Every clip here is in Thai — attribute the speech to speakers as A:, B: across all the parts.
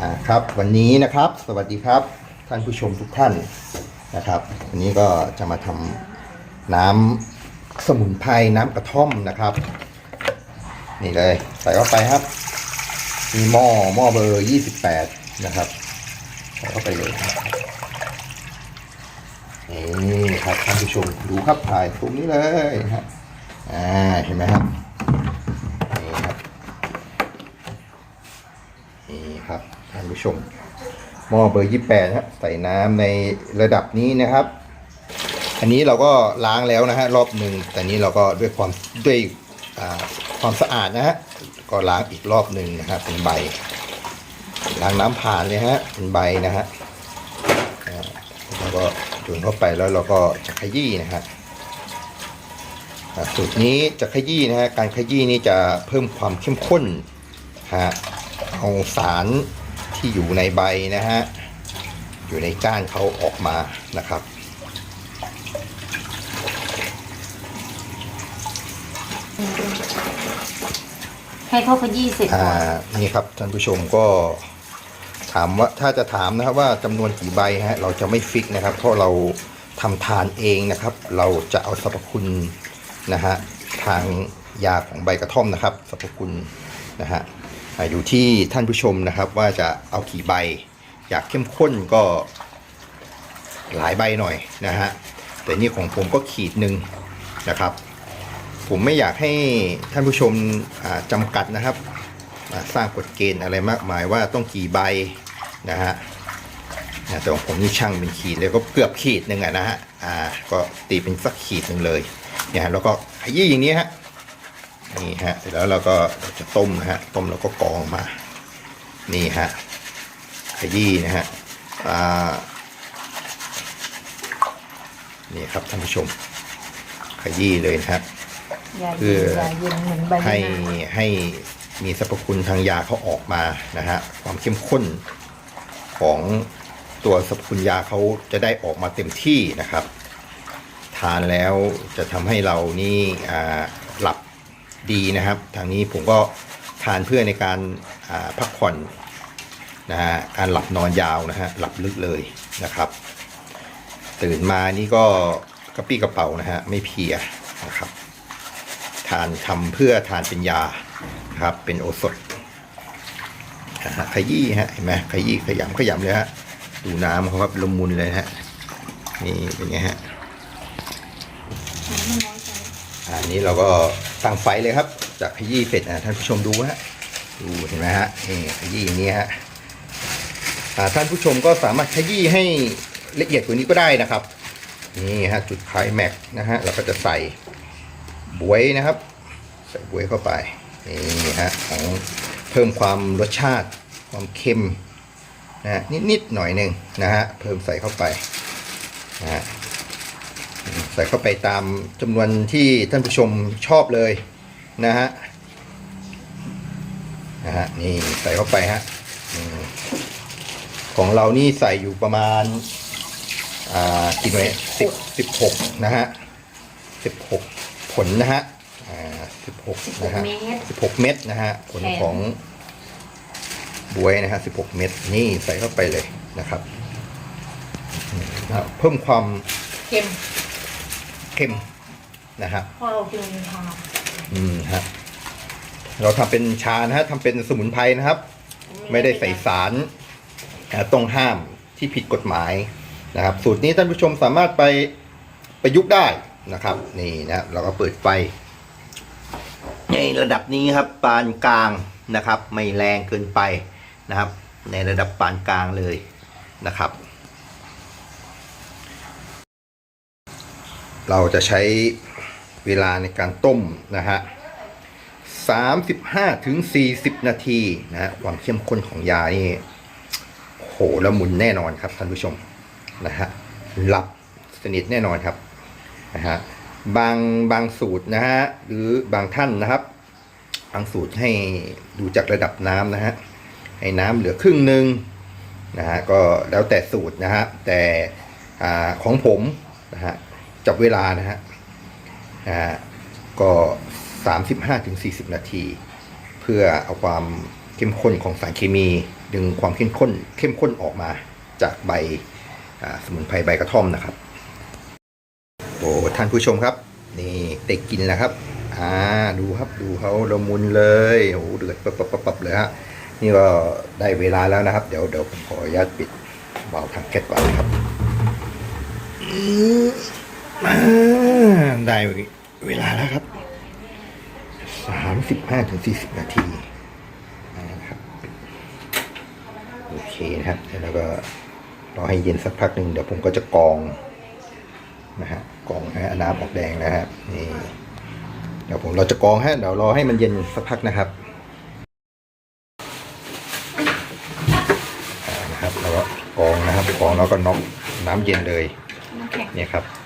A: อ่าครับวันนี้นะครับสวัสดีครับท่านผู้ชมทุกท่านนะครับวันนี้ก็จะมาทำน้ำสมุนไพรน้ำกระท่อมนะครับ นี่เลยใส่เข้าไปครับ มีหม้อหม้อเบอร์ 28 นะครับใส่เข้าไปเลยครับนี่ครับท่านผู้ชมดูครับถ่ายตรงนี้เลยนะครับอ่าเห็นไหมครับนี่ครับ นี่ครับท่าน ผู้ชม หม้อเบอร์28ฮะใส่น้ำในระดับนี้นะครับ อันนี้เราก็ล้างแล้วนะฮะรอบหนึ่งแต่นี้เราก็ด้วยความด้วยความสะอาดนะฮะก็ล้างอีกรอบหนึ่งนะฮะเป็นใบล้างน้ำผ่านเลยฮะเป็นใบนะฮะแล้วก็จุ่มเข้าไปแล้วเราก็จะขยี้นะฮะสูตรนี้จะขยี้นะฮะการขยี้นี่จะเพิ่มความเข้มข้นฮะเอาสาร ที่อยู่ในใบนะฮะ อยู่ในก้านเขาออกมานะครับ
B: ให้เขาขยี้เสร็จ
A: อ่า
B: ก่อน
A: นี่ครับท่านผู้ชมก็ถามว่าถ้าจะถามนะครับว่าจำนวนกี่ใบฮะเราจะไม่ฟิกนะครับ เพราะเราทำทานเองนะครับ เราจะเอาสรรพคุณนะฮะทางยาของใบกระท่อมนะครับสรรพคุณนะฮะ อยู่ที่ท่านผู้ชมนะครับว่าจะเอากี่ใบ อยากเข้มข้นก็หลายใบหน่อยนะฮะแต่นี่ของผมก็ขีดหนึ่งนะครับ ผมไม่อยากให้ท่านผู้ชมจำกัดนะครับอ่าสร้างกฎเกณฑ์อะไรมากมายว่าต้องกี่ใบนะฮะแต่ของผมนี่ช่างเป็นขีดเลยก็เกือบขีดหนึ่งอะนะฮะก็ตีเป็นสักขีดหนึ่งเลยเนี่ยแล้วก็ขยี้อย่างนี้ฮะ นี่ฮะเสร็จแล้วเราก็จะต้มนะฮะต้มแล้วก็กรองมา นี่ฮะขยี้นะฮะอ่านี่ครับท่านผู้ชม ขยี้เลยนะครับ
B: ยา
A: เพื่
B: เย็น
A: อ
B: ยาเย็นเหมือนใบ
A: ให้
B: หน้า
A: ให้มีสรรพคุณทางยาเขาออกมานะฮะความเข้มข้นของตัวสรรพคุณยาเขาจะได้ออกมาเต็มที่นะครับ ทานแล้วจะทำให้เรานี่อ่าหลับ ดีนะครับ ทางนี้ผมก็ทานเพื่อในการาพักผ่อนนะฮะการหลับนอนยาวนะฮะหลับลึกเลยนะครับ ตื่นมานี่ก็กระปี้กระเป๋านะฮะไม่เพียนะครับ ทานทำเพื่อทานเป็นยาครับเป็นโอสถนะขยี้ฮะเห็นไหมขยี้ขยำขยำเลยฮะดูน้ำเขาครับละมุนเลยฮะนี่เป็นไงฮะ อันนี้เราก็ตั้งไฟเลยครับจากขยี้เสร็จนะท่านผู้ชมดูฮะดูเห็นไหมฮะนี่ขยี้อย่างนี้ฮะท่านผู้ชมก็สามารถขยี้ให้ละเอียดกว่านี้ก็ได้นะครับนี่ฮะจุดคลายแม็กซ์นะฮะเราก็จะใส่บวยนะครับ ใส่บวยเข้าไปนี่ฮะของเพิ่มความรสชาติความเค็มนะฮะนิดๆหน่อยหนึ่งนะฮะเพิ่มใส่เข้าไปนะฮะ ใส่เข้าไปตามจำนวนที่ท่านผู้ชมชอบเลยนะฮะนะฮะนี่ใส่เข้าไปฮะอืมของเรานี่ใส่อยู่ประมาณอ่ากี่หน่วยสิบสิบหกนะฮะสิบหกผลนะฮะอ่าสิบหกนะฮะ
B: เมตร
A: สิบหกเม็ดนะฮะผล
B: แข็ง
A: ของบวยนะฮะสิบหกเม็ดนี่ใส่เข้าไปเลยนะครับอืมนะเพิ่มความ
B: เค็ม
A: เข้มนะฮะ
B: พอเรากินชา
A: อืมฮะเราทำเป็นชานะฮะทำเป็นสมุนไพรนะครับ ไม่ได้ใส่สารอ่าต้องห้ามที่ผิดกฎหมายนะครับ สูตรนี้ท่านผู้ชมสามารถไปประยุกต์ได้นะครับ นี่นะเราก็เปิดไฟ ในระดับนี้ครับปานกลางนะครับ ไม่แรงเกินไปนะครับ ในระดับปานกลางเลยนะครับ เราจะใช้เวลาในการต้มนะฮะ35ถึง40นาทีนะฮะความเข้มข้นของยานี่โหละมุนแน่นอนครับท่านผู้ชมนะฮะหลับสนิทแน่นอนครับนะฮะบางบางสูตรนะฮะหรือบางท่านนะครับ บางสูตรให้ดูจากระดับน้ำนะฮะให้น้ำเหลือครึ่งหนึ่งนะฮะก็แล้วแต่สูตรนะฮะแต่ของผมนะฮะ จับเวลานะฮะอ่าก็ 35-40 นาที เพื่อเอาความเข้มข้นของสารเคมี ดึงความเข้มข้นเข้มข้นออกมาจากใบสมุนไพรใบกระท่อมนะครับโอ้ท่านผู้ชมครับ นี่ได้กินแล้วครับอ่าดูครับดูเขาละมุนเลยโอ้เดือดปับปับปับเลยฮะนี่ก็ได้เวลาแล้วนะครับ เดี๋ยวเดี๋ยวผมขออนุญาตปิดเบาทางแก๊สก่อนนะครับ ได้เวลาแล้วครับสามสิบห้าถึงสี่สิบนาทีนะครับโอเคนะครับแล้วก็รอให้เย็นสักพักหนึ่งเดี๋ยวผมก็จะกรองนะฮะกรองนะฮะน้ำออกแดงนะครับนี่เดี๋ยวผมเราจะกรองฮะเดี๋ยวรอให้มันเย็นสักพักนะครับอ่านะครับแล้วก็กรองนะครับกรองแล้วก็น็อกน้ำเย็นเลย
B: น้ำแข็ง
A: เนี่ยครับแบบ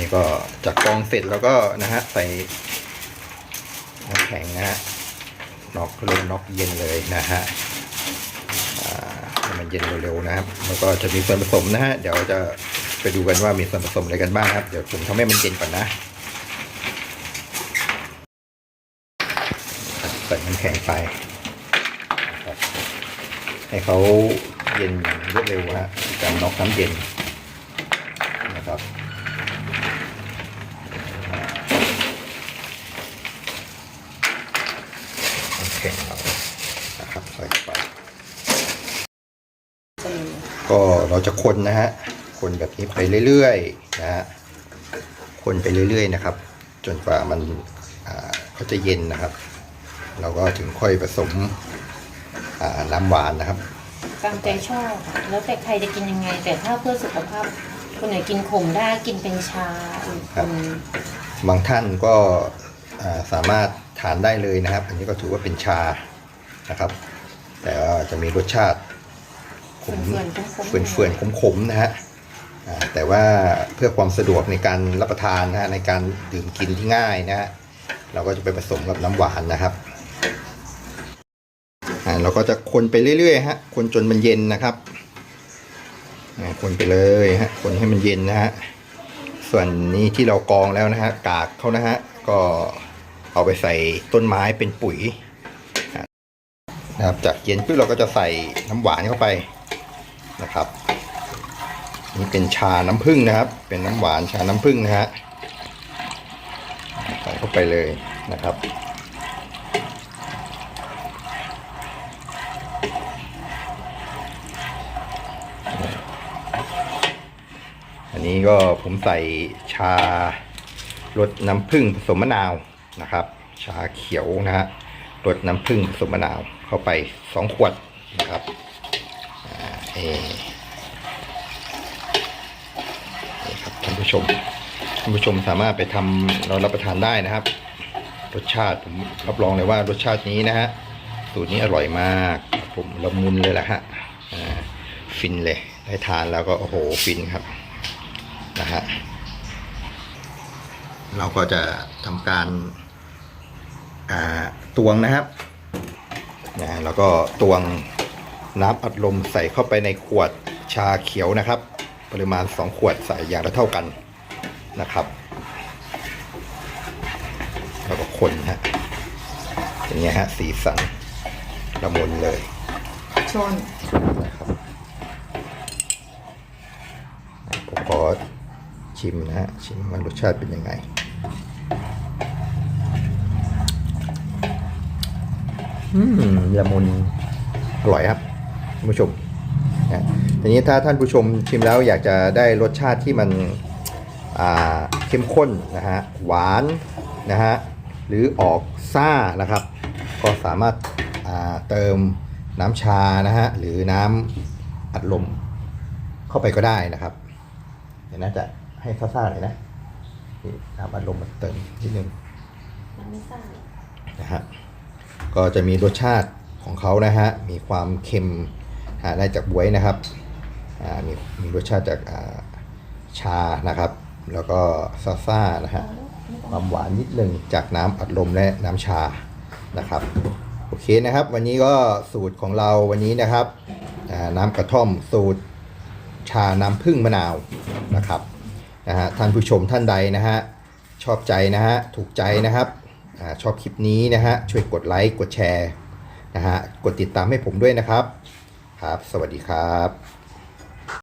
A: นี้ก็จากกองเสร็จแล้วก็นะฮะใส่น้ำแข็งนะฮะน็อกเลยน็อกเย็นเลยนะฮะให้มันเย็นเร็วๆนะครับแล้วก็จะมีส่วนผสมนะฮะเดี๋ยวจะไปดูกันว่ามีส่วนผสมอะไรกันบ้างครับเดี๋ยวผมทำให้มันเย็นก่อนนะใส่น้ำแข็งไปให้เขาเย็นรวดเร็วฮะการน็อกน้ำเย็นนะครับน้ำแข็งเรานะครับใส่ไป
B: จะมี
A: ก็เราจะคนนะฮะ คนแบบนี้ไปเรื่อยๆนะฮะ คนไปเรื่อยๆนะครับ จนกว่ามันอ่าเขาจะเย็นนะครับ เราก็ถึงค่อยผสมอ่าน้ำหวานนะครับ
B: ตามใจชอบค่ะแล้วแต่ใครจะกินยังไง แต่ถ้าเพื่อสุขภาพ คนไหนกินขมได้กินเป็นชาอีก
A: ค
B: ครับน
A: บางท่านก็อ่าสามารถทานได้เลยนะครับ อันนี้ก็ถือว่าเป็นชานะครับ แต่ว่าจะมีรสชาติ ขม
B: เฟื่อนๆขมๆ
A: เฟื่อนๆขมๆนะฮะอ่าแต่ว่าเพื่อความสะดวกในการรับประทานนะฮะในการดื่มกินที่ง่ายนะฮะเราก็จะไปผสมกับน้ำหวานนะครับอ่าเราก็จะคนไปเรื่อยๆฮะคนจนมันเย็นนะครับอ่าคนไปเลยฮะคนให้มันเย็นนะฮะส่วนนี้ที่เรากรองแล้วนะฮะกากเขานะฮะก็เอาไปใส่ต้นไม้เป็นปุ๋ยนะครับจากเย็นปุ๊บเราก็จะใส่น้ำหวานเข้าไป นะครับ นี่เป็นชาน้ำผึ้งนะครับ เป็นน้ำหวานชาน้ำผึ้งนะฮะใส่เข้าไปเลยนะครับอันนี้ก็ผมใส่ชารสน้ำผึ้งผสมมะนาวนะครับ ชาเขียวนะฮะรสน้ำผึ้งผสมมะนาวเข้าไปสองขวดนะครับ เอนี่ครับท่านผู้ชมท่านผู้ชมสามารถไปทำเรารับประทานได้นะครับ รสชาติผมรับรองเลยว่ารสชาตินี้นะฮะสูตรนี้อร่อยมากผมละมุนเลยแหละฮะฟินเลยได้ทานแล้วก็โอ้โหฟินครับนะฮะเราก็จะทำการตวงนะครับนะแล้วก็ตวง น้ำอัดลมใส่เข้าไปในขวดชาเขียวนะครับ ปริมาณ 2 ขวดใส่อย่างละเท่ากันนะครับ แล้วก็คนฮะอย่างเงี้ยฮะสีสันละมุนเลย
B: ชน
A: นะครับผมขอชิมนะฮะชิมว่ารสชาติเป็นยังไงอืมละมุนอร่อยครับ ท่านผู้ชมนะทีนี้ถ้าท่านผู้ชมชิมแล้วอยากจะได้รสชาติที่มันอ่าเข้มข้นนะฮะหวานนะฮะหรือออกซ่านะครับ ก็สามารถอ่าเติมน้ำชานะฮะหรือน้ำอัดลมเข้าไปก็ได้นะครับ เดี๋ยวน่าจะให้ซ่าๆเลยนะนี่น้ำอัดลมมาเติมนิดนึง
B: มันไม่ทราบ
A: นะฮะก็จะมีรสชาติของเขานะฮะมีความเค็ม หาได้จากบวยนะครับมีมีรสชาติจากชานะครับ แล้วก็ซาซ่านะฮะความหวานนิดนึงจากน้ำอัดลมและน้ำชานะครับโอเคนะครับ วันนี้ก็สูตรของเราวันนี้นะครับน้ำกระท่อมสูตรชาน้ำผึ้งมะนาวนะครับนะฮะท่านผู้ชมท่านใดนะฮะชอบใจนะฮะถูกใจนะครับอชอบคลิปนี้นะฮะช่วยกดไลค์กดแชร์นะฮะกดติดตามให้ผมด้วยนะครับ ครับ สวัสดีครับ